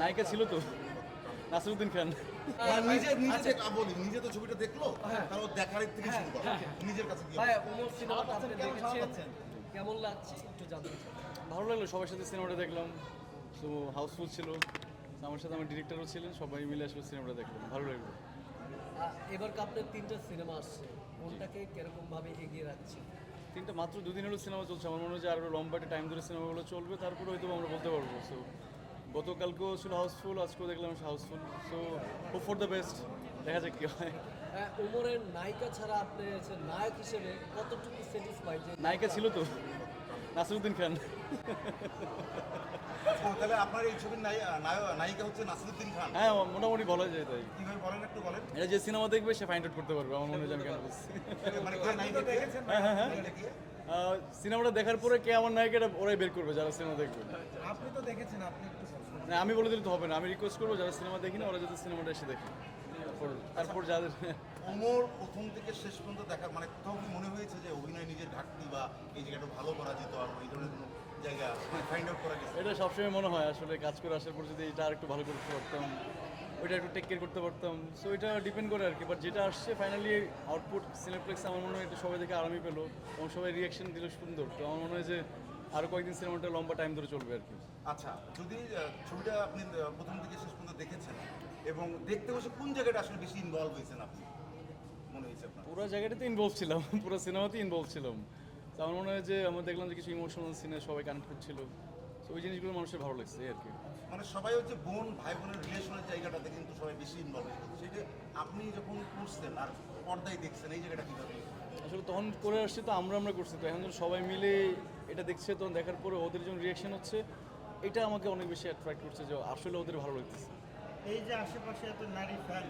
নায়িকা ছিল তো নাসিরুদ্দিন খান। নিজে নিজে বলি নিজে তো ছবিটা দেখল তারপর দেখার থেকে শুরু করো। নিজের কাছে কি ভাই উমর সিনেমাটা আপনি দেখেছেন? কেমন লাগছে? একটু জানতে ভালো লাগল সবার সাথে সিনেমাটা দেখলাম। তো হাউসফুল ছিল। আমার সাথে আমার ডিরেক্টরও ছিলেন সবাই মিলে আসলে সিনেমাটা দেখলাম। ভালো লাগল। এবার আপনার তিনটা সিনেমা আসছে। কোনটাকে কীরকম ভাবে এগিয়ে রাখছে? তিনটা মাত্র দুদিন হলো সিনেমা চলছে। আমার মনে হয় যে আরও লম্বা একটা টাইম ধরে সিনেমাগুলো চলবে তারপরে হয়তো আমরা বলতে পারব। সো গতকালকেও ছিল হাউসফুল আজকেও দেখলাম housefull. So hope for the best দেখা যাক কী হয়। আহ, উমরের নায়িকা ছাড়া আপনি হচ্ছে নায়ক হিসেবে কতটুকু স্যাটিসফাইড যে নায়িকা ছিল তো। নাসিরুদ্দিন খান। আচ্ছা, তাহলে আপনার এই ছবির নায়ি- নায়িকা হচ্ছে নাসিরুদ্দিন খান। হ্যাঁ মোটামুটি বলা যায় তাই। কীভাবে বলেন একটু বলেন। এটা যে সিনেমা দেখবে সে ফাইন্ড আউট করতে পারবে আমার মনে হয় আমি কেন বলছি। মানে নায়িকা দেখেছেন নায়িকা কে? সিনেমাটা দেখার পরে কে আমার নায়িকা এটা ওরাই বের করবে যারা সিনেমা দেখবে। আপনি তো দেখেছেন আপনি একটু না আমি বলে দিলে তো হবে না আমি রিকোয়েস্ট করব যারা সিনেমা দেখি না ওরা যাতে সিনেমাটা এসে দেখে। তারপর তারপর যাদের ওমর প্রথম থেকে শেষ পর্যন্ত দেখা মানে কোথাও কি মনে হয়েছে যে অভিনয় নিজের ঘাটতি বা এই জায়গাটা ভালো করা যেত আর এই ধরনের কোনো জায়গা ফাইন্ড আউট করা গেছে? এটা সবসময় মনে হয় আসলে কাজ করে আসার পর যদি এটা আর একটু ভালো করতে পারতাম ওইটা একটু টেক কেয়ার করতে পারতাম। সো এটা ডিপেন্ড করে আর কি বাট যেটা আসছে ফাইনালি আউটপুট সিনেপ্লেক্স আমার মনে হয় এটা সবাই দেখে আরামই পেল এবং সবাই রিয়াকশন দিল সুন্দর। তো আমার মনে হয় যে আরও কয়েকদিন সিনেমাটা লম্বা টাইম ধরে চলবে আর কি। আচ্ছা যদি ছবিটা আপনি প্রথম থেকে শেষ পর্যন্ত দেখেছেন এবং দেখতে বসে কোন জায়গাটা আসলে বেশি ইনভলভ হয়েছেন আপনি? মনে হয়েছে আপনার। পুরো জায়গাটাতে ইনভলভ ছিলাম পুরো সিনেমাতেই ইনভলভ ছিলাম। তো আমার মনে হয় যে আমরা দেখলাম যে কিছু ইমোশনাল সিনে সবাই কানেক্ট করছিল তো ওই জিনিসগুলো মানুষের ভালো লাগছে আর কি। মানে সবাই হচ্ছে বোন ভাই বোনের রিলেশনের জায়গাটাতে কিন্তু সবাই বেশি ইনভলভ হয়েছে সেটা আপনি যখন করছেন আর পর্দায় দেখছেন এই জায়গাটা কীভাবে? আসলে তখন করে আসছে তো আমরা আমরা করছি। তো এখন সবাই মিলে এটা দেখছে তখন দেখার পরে ওদের যখন রিয়াকশন হচ্ছে এটা আমাকে অনেক বেশি অ্যাট্রাক্ট করছে যে আসলে ওদের ভালো লাগতেছে। এই যে আশেপাশে এত নারী ফ্যান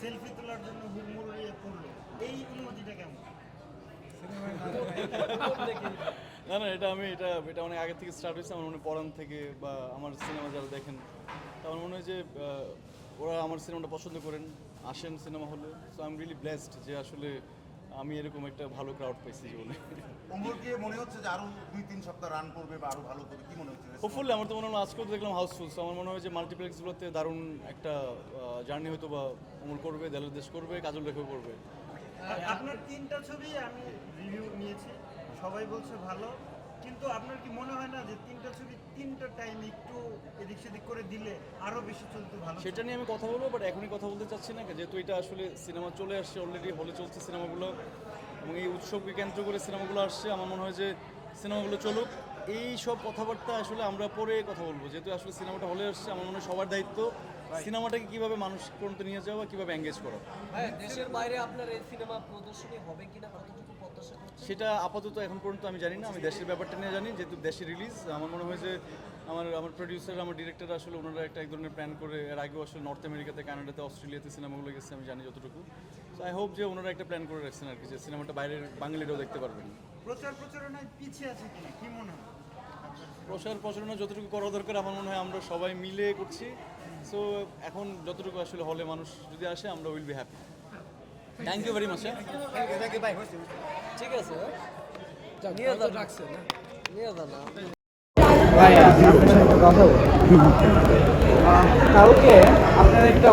সেলফি তোলার জন্য হুড়মুড় ইয়ে করল এই অনুমতিটা কেমন? না না এটা আমি এটা এটা অনেক আগে থেকে স্টার্ট হয়েছে আমার মনে হয় পড়ান থেকে বা আমার সিনেমা যারা দেখেন তো আমার মনে হয় যে ওরা আমার সিনেমাটা পছন্দ করেন আসেন সিনেমা হলে। So I am really blessed যে আসলে আমি এরকম একটা ভালো ক্রাউড পাইছি জীবনে। ওমরকে মনে হচ্ছে যে আরও দুই তিন সপ্তাহ রান করবে বা আরও ভালো করবে কি মনে হচ্ছে? হোপফুলি আমার তো মনে হলো আজকেও দেখলাম হাউসফুল সো আমার মনে হয় যে মাল্টিপ্লেক্সগুলোতে দারুণ একটা জার্নি হয়তো বা অমল করবে দেলের দেশ করবে কাজল রেখেও করবে। আপনার তিনটা ছবি আমি রিভিউ নিয়েছি। সবাই বলছে ভালো। কিন্তু আপনার কি মনে হয় না যে তিনটা ছবি তিনটা টাইম একটু এদিক সেদিক করে দিলে আরও বেশি চলতে ভালো সেটা নিয়ে আমি কথা বলব বাট এখনই কথা বলতে চাচ্ছি না যেহেতু এটা আসলে সিনেমা চলে আসছে অলরেডি হলে চলছে সিনেমাগুলো এবং এই উৎসবকে কেন্দ্র করে সিনেমাগুলো আসছে আমার মনে হয় যে সিনেমাগুলো চলুক। এই সব কথাবার্তা আসলে আমরা পরে কথা বলব যেহেতু আসলে সিনেমাটা হলে আসছে আমার মনে হয় সবার দায়িত্ব সিনেমাটাকে কীভাবে মানুষ পর্যন্ত নিয়ে যাওয়া কীভাবে এঙ্গেজ করা। ভাই দেশের বাইরে আপনার এই সিনেমা প্রদর্শনী হবে কিনা কতটুকু সেটা আপাতত এখন পর্যন্ত আমি জানি না আমি দেশের ব্যাপারটা নিয়ে জানি যেহেতু দেশে রিলিজ আমার মনে হয় যে আমার আমার প্রডিউসার আমার ডিরেক্টর আসলে ওনারা একটা এক ধরনের প্ল্যান করে এর আগেও আসলে নর্থ আমেরিকাতে কানাডাতে অস্ট্রেলিয়াতে সিনেমাগুলো গেছে আমি জানি যতটুকু। সো আই হোপ যে ওনারা একটা প্ল্যান করে রাখছেন আর কি যে সিনেমাটা বাইরের বাঙালিরাও দেখতে পারবেন। প্রচার প্রচারণায় পিছিয়ে আছে কিনা কি মনে হয়? প্রসার প্রচারণা যতটুকু করা দরকার আমার মনে হয় আমরা সবাই মিলে করছি। সো এখন যতটুকু আসলে হলে মানুষ যদি আসে আমরা will be happy thank you very much ঠিক আছে। নিয়ে যান রাখছে না। নিয়ে যান কালকে আপনার একটা